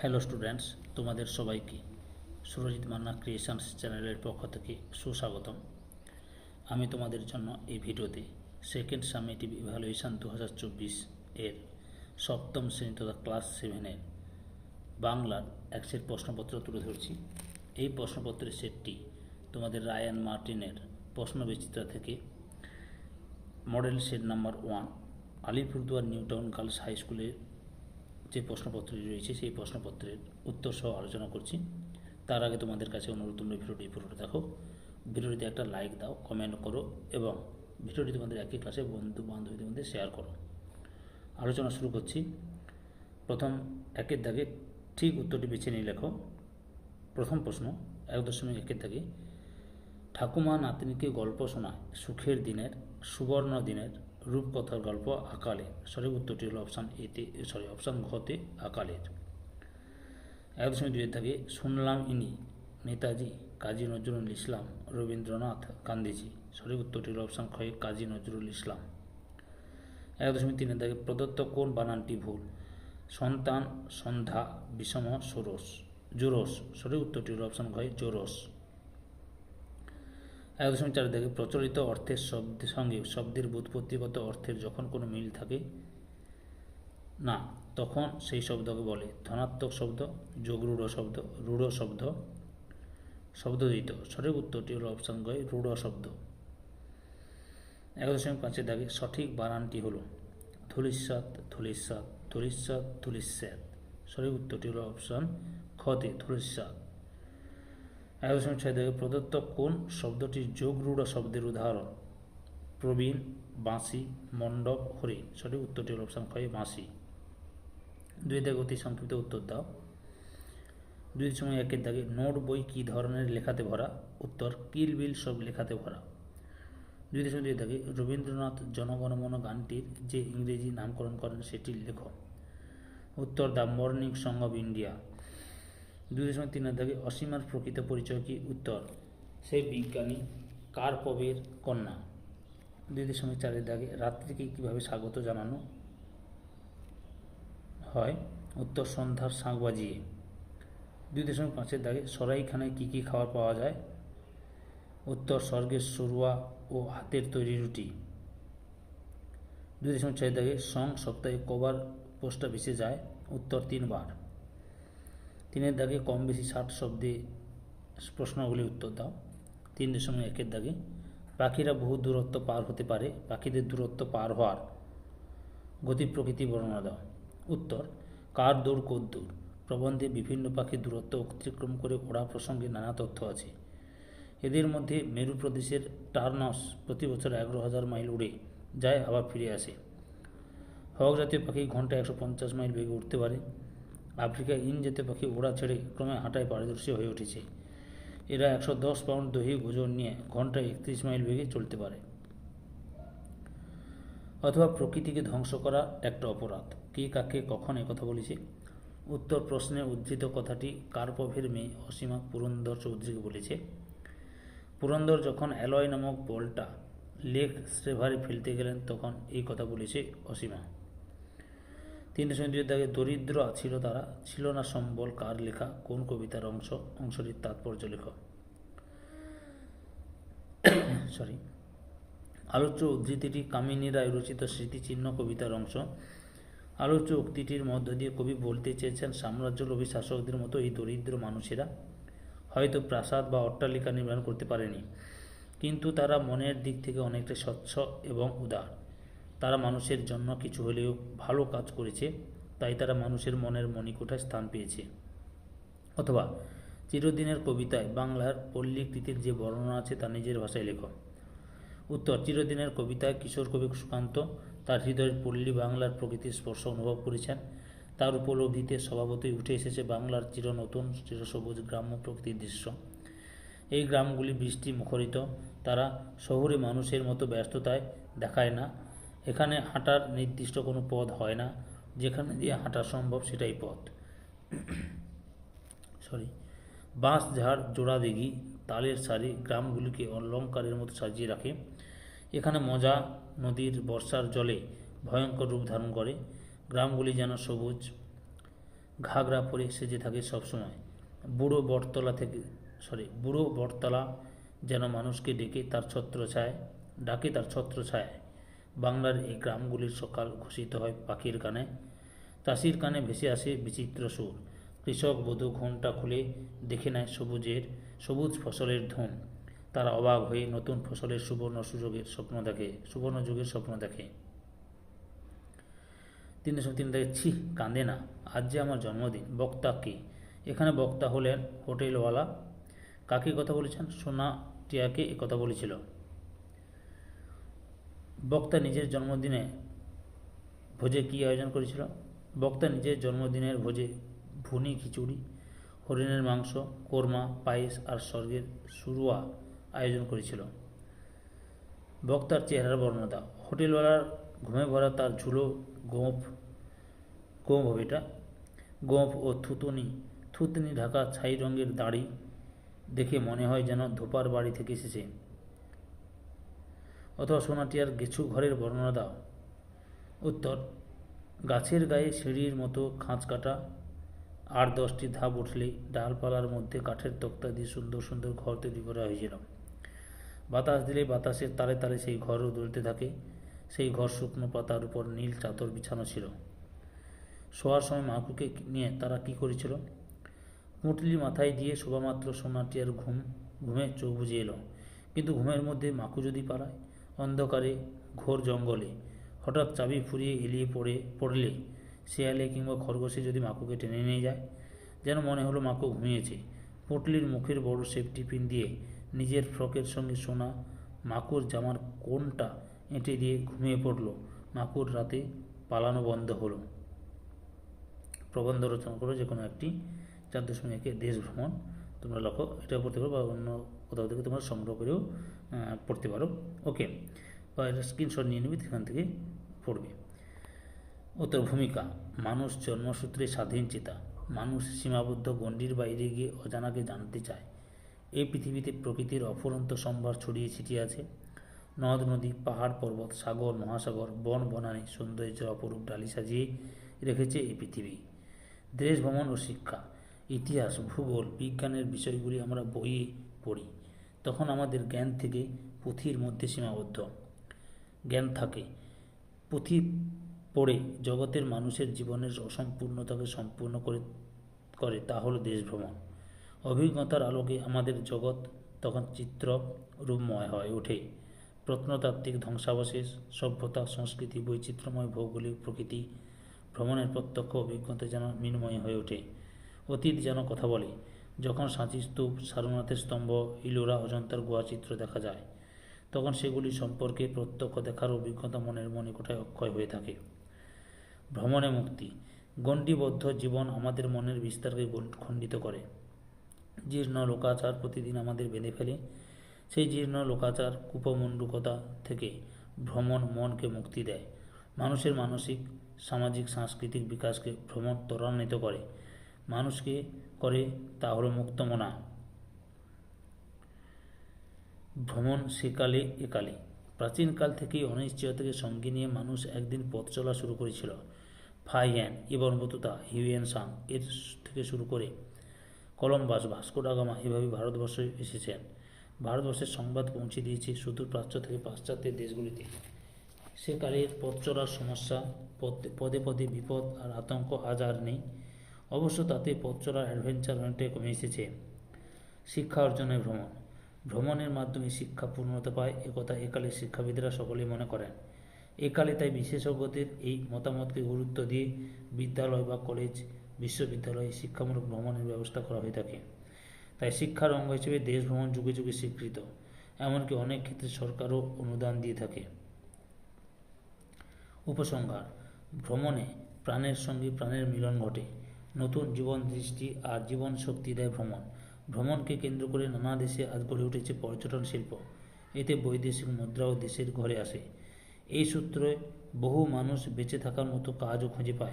Hello students তোমাদের সবাইকে Surajit Manna creations চ্যানেলের পক্ষ থেকে সুস্বাগতম। আমি তোমাদের জন্য এই ভিডিওতে সেকেন্ড সামেটিভ ইভ্যালুয়েশন দু এর সপ্তম শ্রেণি তথা ক্লাস সেভেনের বাংলার এক সেট প্রশ্নপত্র তুলে ধরছি। এই প্রশ্নপত্রের সেটটি তোমাদের রায়ান মার্টিনের প্রশ্নবিচিত্রা থেকে model set number one Alipurduar New Town Girls High স্কুলের যে প্রশ্নপত্রটি রয়েছে, সেই প্রশ্নপত্রের উত্তর সহ আলোচনা করছি। তার আগে তোমাদের কাছে অনুরোধ, তোমরা ভিডিওটি পুরোটা দেখো। ভিডিওটিতে একটা লাইক দাও, কমেন্ট করো এবং ভিডিওটি তোমাদের একই ক্লাসে বন্ধু বান্ধবীদের মধ্যে শেয়ার করো। আলোচনা শুরু করছি। প্রথম একের দাগে ঠিক উত্তরটি বেছে নিয়ে লেখো। প্রথম প্রশ্ন, এক দশমিক একের দাগে, ঠাকুমা নাতনিকে গল্প শোনায় সুখের দিনের, সুবর্ণ দিনের রূপকথার গল্প আকালে। সঠিক উত্তরটি হলো অপশান এতে সরি, অপশান ঘতে আকালের। এক দশমিক দুইয়ের থাকে, শুনলাম ইনি, নেতাজি কাজী নজরুল ইসলাম, রবীন্দ্রনাথ গান্ধীজি। সঠিক উত্তরটি হলো অপশান ক্ষয়ে কাজী নজরুল ইসলাম। এক দশমিক তিনের দাগে প্রদত্ত কোন বানানটি ভুল? সন্তান, সন্ধ্যা, বিষম, ষোড়শ জোরস সঠিক উত্তরটি হলো অপশান ঘয় জোরস এক দশমিক চার দেখে প্রচলিত অর্থের শব্দের সঙ্গে শব্দের ব্যুৎপত্তিগত অর্থের যখন কোনো মিল থাকে, না, তখন সেই শব্দকে বলে ধনাত্মক শব্দ, যোগরূঢ় শব্দ, রূঢ় শব্দ শব্দ শব্দদ্বৈত। সঠিক উত্তরটি হলো অপশান গয় রূঢ় শব্দ। এক দশমিক পাঁচের দাগে সঠিক বানানটি হলো ধুলিস্বাদ ধুলিস্বাদ ধুলিস্বাদ ধুলিস্যাদ সঠিক উত্তরটি হলো অপশান খতে ধুলিস্বাদ এক দশমিক ছয় দাগে প্রদত্ত কোন শব্দটি যোগরূঢ় শব্দের উদাহরণ? প্রবীণ, বাঁশি, মণ্ডপ, হরিণ। সঠিক উত্তরটি হল অপশান ক্ষয় বাঁশি। দুই দাগে অতি সংক্ষিপ্ত উত্তর দাও। দুই সময় একের দাগে নোট, বই কী ধরনের লেখাতে ভরা? উত্তর, কিল বিল সব লেখাতে ভরা। দুই দশমিক দুই দাগে রবীন্দ্রনাথ জনগণমন গানটির যে ইংরেজি নামকরণ করেন সেটি লেখক উত্তর the morning song of India. দুই দশমিক তিন দাগে অসীমার প্রকৃত পরিচয় কি? উত্তর, সেই বিজ্ঞানী কার্পবের কন্যা। দুই দশমিক চারের দাগে রাত্রিকে কীভাবে স্বাগত জানানো হয়? উত্তর, সন্ধ্যার শাঁখ বাজিয়ে। দুই দশমিক পাঁচের দাগে সরাইখানায় কী কী খাবার পাওয়া যায়? উত্তর, স্বর্গের সরুয়া ও হাতের তৈরি রুটি। দুই দশমিক ছয় দাগে সং সপ্তাহে কবার পোস্ট অফিসে যায়? উত্তর, তিনবার। তিনের দাগে কম বেশি ষাট শব্দে প্রশ্নগুলি উত্তর দাও। তিন দশমিক একের দাগে, পাখিরা বহু দূরত্ব পার হতে পারে, পাখিদের দূরত্ব পার হওয়ার গতি প্রকৃতি বর্ণনা দাও। উত্তর, কার দৌড় কদ্দূর প্রবন্ধে বিভিন্ন পাখির দূরত্ব অতিক্রম করে ওড়া প্রসঙ্গে নানা তথ্য আছে। এদের মধ্যে মেরু প্রদেশের টার্নস প্রতি বছর এগারো হাজার মাইল উড়ে যায়, আবার ফিরে আসে। হক জাতীয় পাখি ঘন্টায় একশো পঞ্চাশ মাইল বেগে উঠতে পারে। আফ্রিকায় ইন জাতীয় পাখি ওড়া ছেড়ে ক্রমে হাঁটায় পারদর্শী হয়ে উঠেছে। এরা একশো দশ পাউন্ড দৈহিক ওজন নিয়ে ঘন্টায় একত্রিশ মাইল বেগে চলতে পারে। অথবা প্রকৃতিকে ধ্বংস করা একটা অপরাধ। কে কাকে কখন কথা বলেছে? উত্তর প্রশ্নে উদ্ধৃত কথাটি কার্পভের মেয়ে অসীমা পুরন্দর চৌধুরীকে বলেছে। পুরন্দর যখন অ্যালয় নামক বলটা লেক স্ট্রেভারে ফেলতে গেলেন, তখন এই কথা বলেছে অসীমা। তিন দশমিক দুই দাগে দরিদ্র ছিল তারা, ছিল না সম্বল, কার লেখা, কোন কবিতার অংশ, অংশটির তাৎপর্য লেখ সরি আলোচ্য উদ্ধৃতিটি কামিনী রায় রচিত স্মৃতিচিহ্ন কবিতার অংশ। আলোচ্য উক্তিটির মধ্য দিয়ে কবি বলতে চেয়েছেন সাম্রাজ্যলোভী শাসকদের মতো এই দরিদ্র মানুষেরা হয়তো প্রাসাদ বা অট্টালিকা নির্মাণ করতে পারেনি, কিন্তু তারা মনের দিক থেকে অনেকটা স্বচ্ছ এবং উদার। তারা মানুষের জন্য কিছু হলেও ভালো কাজ করেছে, তাই তারা মানুষের মনের মণিকোঠায় স্থান পেয়েছে। অথবা চিরদিনের কবিতায় বাংলার পল্লীকৃতির যে বর্ণনা আছে তা নিজের ভাষায় লেখ। উত্তর, চিরদিনের কবিতায় কিশোর কবি সুকান্ত তার হৃদয়ের পল্লী বাংলার প্রকৃতির স্পর্শ অনুভব করেছেন। তার উপলব্ধিতে স্বভাবতই উঠে এসেছে বাংলার চির নতুন চিরসবুজ গ্রাম্য প্রকৃতির দৃশ্য। এই গ্রামগুলি বৃষ্টি মুখরিত, তারা শহুরে মানুষের মতো ব্যস্ততায় দেখায় না। এখানে হাঁটার নির্দিষ্ট কোনো পথ হয় না। যেখানে দিয়ে হাঁটা সম্ভব সেটাই পথ। সরি বাঁশ, ঝাড়, জোড়া, দিঘি, তালের সারি গ্রামগুলিকে অলঙ্কারের মতো সাজিয়ে রাখে। এখানে মজা, নদীর বর্ষার জলে ভয়ঙ্কর রূপ ধারণ করে। গ্রামগুলি যেন সবুজ, ঘাগরা পরে সেজে থাকে সবসময়। বুড়ো বটতলা থেকে সরি বুড়ো বটতলা যেন মানুষকে ডেকে তার ছত্র ছায় ডাকে তার ছত্র ছায় বাংলার এই গ্রামগুলির সকাল ঘোষিত হয় পাখির কানে। চাষির কানে ভেসে আসে বিচিত্র সুর। কৃষক বধূ ঘোমটা খুলে দেখে নেয় সবুজের, সবুজ ফসলের ধুম। তারা অবাক হয়ে নতুন ফসলের সুবর্ণ সুযোগের স্বপ্ন দেখে, সুবর্ণ যুগের স্বপ্ন দেখে। তিনি তিনি দেখে, ছি, কাঁদে না। আজ যে আমার জন্মদিন, বক্তা কে? এখানে বক্তা হলেন হোটেলওয়ালা। কাকে কথা বলেছেন? সোনা টিয়াকে কথা বলেছিল। বক্তা নিজের জন্মদিনে ভোজে কী আয়োজন করেছিল? বক্তা নিজের জন্মদিনের ভোজে ভুনি, খিচুড়ি, হরিণের মাংস, কোরমা, পায়েস আর স্বর্গের সুরুয়া আয়োজন করেছিল। বক্তার চেহারার বর্ণনা দাও হোটেলওয়ালার ঘুমে ভরা তার ঝুলো গোঁফ গোঁফ হবে এটা, গোঁফ ও থুতুনি, থুতনি ঢাকা ছাই রঙের দাড়ি দেখে মনে হয় যেন ধোপার বাড়ি থেকে এসেছে। অথবা সোনাটিয়ার গেছু ঘরের বর্ণনা দাও। উত্তর, গাছের গায়ে সিঁড়ির মতো খাঁচ কাটা আট দশটি ধাপ উঠলেই ডালপালার মধ্যে কাঠের তক্তা দিয়ে সুন্দর সুন্দর ঘর তৈরি করা হয়েছিল। বাতাস দিলে বাতাসের তালে তালে সেই ঘরও দুলতে থাকে। সেই ঘর শুকনো পাতার উপর নীল চাদর বিছানো ছিল। শোয়ার সময় মাকুকে নিয়ে তারা কি করেছিল? পুঁটলি মাথায় দিয়ে শোভামাত্র সোনাটিয়ার ঘুম, ঘুমে চোখ বুঝে এলো। কিন্তু ঘুমের মধ্যে মাকু যদি পালায় অন্ধকারে, ঘোর জঙ্গলে। হঠাৎ চাবি ফুরিয়ে এলিয়ে পড়ে, পড়লে শেয়ালে কিংবা খরগোশে যদি মাকুকে টেনে নিয়ে যায়, যেন মনে হলো মাকু ঘুমিয়েছে। পুঁটলির মুখের বড় সেফটি পিন দিয়ে নিজের ফ্রকের সঙ্গে সোনা মাকুর জামার কোনটা এঁটে দিয়ে ঘুমিয়ে পড়ল। মাকুর রাতে পালানো বন্ধ হলো। প্রবন্ধ রচনা করো যে কোনো একটি চার দশমিক একে দেশ ভ্রমণ তোমরা লক্ষ্য, এটাও পড়তে পারো বা অন্য কোথাও থেকে তোমরা সংগ্রহ করেও পড়তে পারো। ওকে, বা এটা স্ক্রিনশট নিয়ে নিবি, সেখান থেকে পড়বে। উত্তর, ভূমিকা, মানুষ জন্মসূত্রে স্বাধীন চেতা। মানুষ সীমাবদ্ধ গণ্ডির বাইরে গিয়ে অজানাকে জানতে চায়। এই পৃথিবীতে প্রকৃতির অফুরন্ত সম্ভার ছড়িয়ে ছিটিয়ে আছে। নদ, নদী, পাহাড়, পর্বত, সাগর, মহাসাগর, বন, বনানী সৌন্দর্য অপরূপ ডালি সাজিয়ে রেখেছে এই পৃথিবী। দেশ, ভ্রমণ ও শিক্ষা। ইতিহাস, ভূগোল, বিজ্ঞানের বিষয়গুলি আমরা বইয়ে পড়ি। তখন আমাদের জ্ঞান থেকে পুঁথির মধ্যে সীমাবদ্ধ। জ্ঞান থাকে। পুঁথি পড়ে জগতের মানুষের জীবনের অসম্পূর্ণতাকে সম্পূর্ণ করে করে তা হলো দেশ ভ্রমণ অভিজ্ঞতার আলোকে আমাদের জগৎ তখন চিত্র রূপময় হয়ে ওঠে। প্রত্নতাত্ত্বিক ধ্বংসাবশেষ, সভ্যতা, সংস্কৃতি, বৈচিত্র্যময় ভৌগোলিক প্রকৃতি, ভ্রমণের প্রত্যক্ষ অভিজ্ঞতা যেন মিনময় হয়ে ওঠে। অতীত যেন কথা বলে। যখন সাঁচি স্তূপ, সারনাথের স্তম্ভ, ইলোরা, অজন্তার গুহাচিত্র দেখা যায়, তখন সেগুলি সম্পর্কে প্রত্যক্ষ দেখার অভিজ্ঞতা মনের মনে কোঠায় অক্ষয় হয়ে থাকে। ভ্রমণে মুক্তি। গণ্ডিবদ্ধ জীবন আমাদের মনের বিস্তারকে খণ্ডিত করে। জীর্ণ লোকাচার প্রতিদিন আমাদের বেঁধে ফেলে। সেই জীর্ণ লোকাচার, কুপমণ্ডুকতা থেকে ভ্রমণ মনকে মুক্তি দেয়। মানুষের মানসিক, সামাজিক, সাংস্কৃতিক বিকাশকে ভ্রমণ ত্বরান্বিত করে। মানুষকে করে তা হলো মুক্তমনা। ভ্রমণ সেকালে একালে। প্রাচীনকাল থেকেই অনিশ্চয়তাকে সঙ্গে নিয়ে মানুষ একদিন পথ চলা শুরু করেছিল। Faxian Ibn Battuta Hiuen Tsang, এর থেকে শুরু করে কলম্বাস, ভাস্কো ডা গামা এভাবে ভারতবর্ষে এসেছেন। ভারতবর্ষের সংবাদ পৌঁছে দিয়েছে সুদূর প্রাচ্য থেকে পাশ্চাত্যের দেশগুলিতে। সেকালের পথ চলার সমস্যা পদে পদে বিপদ আর আতঙ্ক আজ আর নেই। অবশ্য তাতে পথ চলার অ্যাডভেঞ্চার অনেকটাই কমে এসেছে। শিক্ষা অর্জনের ভ্রমণ। ভ্রমণের মাধ্যমে শিক্ষা পূর্ণতা পায়, একথা একালের শিক্ষাবিদরা সকলেই মনে করেন। একালে তাই বিশেষজ্ঞদের এই মতামতকে গুরুত্ব দিয়ে বিদ্যালয় বা কলেজ বিশ্ববিদ্যালয়ে শিক্ষামূলক ভ্রমণের ব্যবস্থা করা হয়ে থাকে। তাই শিক্ষার অঙ্গ হিসেবে দেশ ভ্রমণ যুগে যুগে স্বীকৃত। এমনকি অনেক ক্ষেত্রে সরকারও অনুদান দিয়ে থাকে। উপসংহার। ভ্রমণে প্রাণের সঙ্গে প্রাণের মিলন ঘটে। নতুন জীবন দৃষ্টি আর জীবন শক্তি দেয় ভ্রমণ। ভ্রমণকে কেন্দ্র করে নানা দেশে আজ গড়ে উঠেছে পর্যটন শিল্প। এতে বৈদেশিক মুদ্রাও দেশের ঘরে আসে। এই সূত্রে বহু মানুষ বেঁচে থাকার মতো কাজও খুঁজে পায়।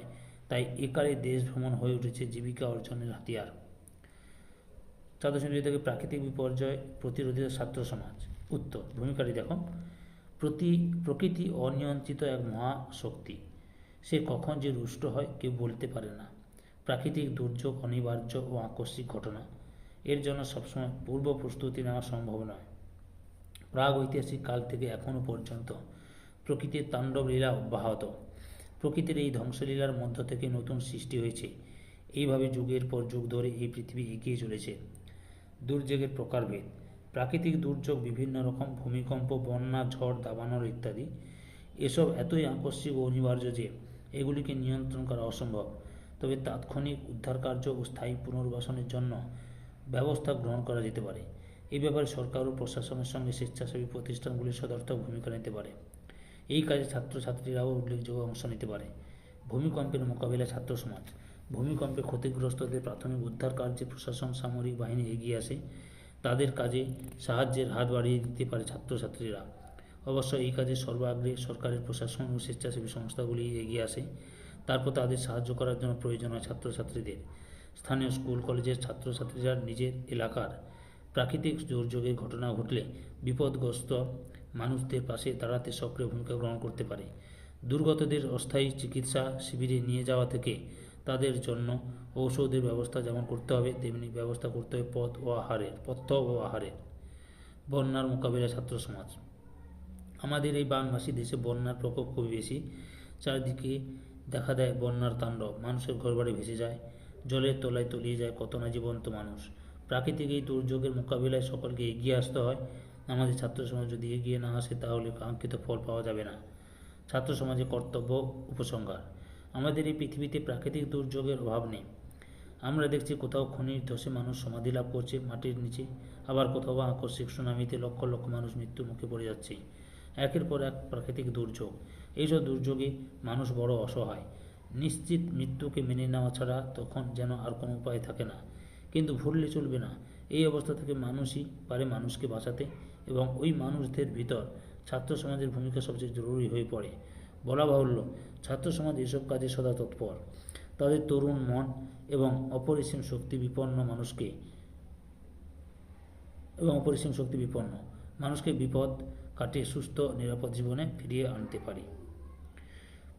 তাই একালে দেশ ভ্রমণ হয়ে উঠেছে জীবিকা অর্জনের হাতিয়ার। চাদশ থেকে প্রাকৃতিক বিপর্যয় প্রতিরোধের ছাত্র সমাজ। উত্তর, ভূমিকাটি দেখো। প্রতি, প্রকৃতি অনিয়ন্ত্রিত এক মহাশক্তি। সে কখন যে রুষ্ট হয় কেউ বলতে পারে না। প্রাকৃতিক দুর্যোগ, অনিবার্য ও আকস্মিক ঘটনা। এর জন্য সবসময় পূর্ব প্রস্তুতি নেওয়া সম্ভব নয়। প্রাগ ঐতিহাসিক কাল থেকে এখনও পর্যন্ত প্রকৃতির তাণ্ডব লীলা অব্যাহত। প্রকৃতির এই ধ্বংসলীলার মধ্য থেকে নতুন সৃষ্টি হয়েছে। এইভাবে যুগের পর যুগ ধরে এই পৃথিবী এগিয়ে চলেছে। দুর্যোগের প্রকারভেদ, প্রাকৃতিক দুর্যোগ, বিভিন্ন রকম ভূমিকম্প, বন্যা, ঝড়, দাবানল ইত্যাদি। এসব এতই আকস্মিক ও অনিবার্য যে এগুলিকে নিয়ন্ত্রণ করা অসম্ভব। তবে তাৎক্ষণিক উদ্ধার কার্য ও স্থায়ী পুনর্বাসনের জন্য ব্যবস্থা গ্রহণ করা যেতে পারে। এই ব্যাপারে সরকার ও প্রশাসনের সঙ্গে স্বেচ্ছাসেবী প্রতিষ্ঠানগুলি সদর্থক ভূমিকা নিতে পারে। এই কাজে ছাত্রছাত্রীরাও উল্লেখযোগ্য অংশ নিতে পারে। ভূমিকম্পের মোকাবিলায় ছাত্র সমাজ। ভূমিকম্পে ক্ষতিগ্রস্তদের প্রাথমিক উদ্ধার কার্যে প্রশাসন, সামরিক বাহিনী এগিয়ে আসে। তাদের কাজে সাহায্যের হাত বাড়িয়ে দিতে পারে ছাত্রছাত্রীরা। অবশ্য এই কাজে সর্বাগ্রে সরকারের প্রশাসন ও স্বেচ্ছাসেবী সংস্থাগুলি এগিয়ে আসে। তারপর তাদের সাহায্য করার জন্য প্রয়োজন হয় ছাত্রছাত্রীদের। স্থানীয় স্কুল, কলেজের ছাত্রছাত্রীরা নিজের এলাকার প্রাকৃতিক দুর্যোগের ঘটনা ঘটলে বিপদগ্রস্ত মানুষদের পাশে দাঁড়াতে সক্রিয় ভূমিকা গ্রহণ করতে পারে। দুর্গতদের অস্থায়ী চিকিৎসা শিবিরে নিয়ে যাওয়া থেকে তাদের জন্য ঔষধের ব্যবস্থা যেমন করতে হবে, তেমনি ব্যবস্থা করতে হবে পথ ও আহারের, পথ্য ও আহারের। বন্যার মোকাবিলা ছাত্র সমাজ। আমাদের এই বানভাসী দেশে বন্যার প্রকোপ খুবই বেশি। চারিদিকে দেখা দেয় বন্যার তাণ্ডব। মানুষের ঘরবাড়ি ভেসে যায় জলের তলায় তলিয়ে যায় কত না জীবন্ত মানুষ। প্রাকৃতিক এই দুর্যোগের মোকাবিলায় সকলকে এগিয়ে আসতে হয়। আমাদের ছাত্র সমাজ যদি এগিয়ে না আসে, তাহলে কাঙ্ক্ষিত ফল পাওয়া যাবে না। ছাত্র সমাজে কর্তব্য উপসংহার। আমাদের এই পৃথিবীতে প্রাকৃতিক দুর্যোগের অভাব নেই। আমরা দেখছি কোথাও খনির ধসে মানুষ সমাধি লাভ করছে মাটির নিচে, আবার কোথাও বা আকস্মিক সুনামিতে লক্ষ লক্ষ মানুষ মৃত্যুর মুখে পড়ে যাচ্ছে। একের পর এক প্রাকৃতিক দুর্যোগ। এইসব দুর্যোগে মানুষ বড় অসহায়। নিশ্চিত মৃত্যুকে মেনে নেওয়া ছাড়া তখন যেন আর কোনো উপায় থাকে না। কিন্তু ভুললে চলবে না। এই অবস্থা থেকে মানুষই পারে মানুষকে বাঁচাতে এবং ওই মানুষদের ভিতর ছাত্র সমাজের ভূমিকা সবচেয়ে জরুরি হয়ে পড়ে। বলা বাহুল্য, ছাত্র সমাজ এসব কাজে সদা তৎপর। তাদের তরুণ মন এবং অপরিসীম শক্তি বিপন্ন মানুষকে এবং অপরিসীম শক্তি বিপন্ন মানুষকে বিপদ কাটিয়ে সুস্থ, নিরাপদ জীবনে ফিরিয়ে আনতে পারি।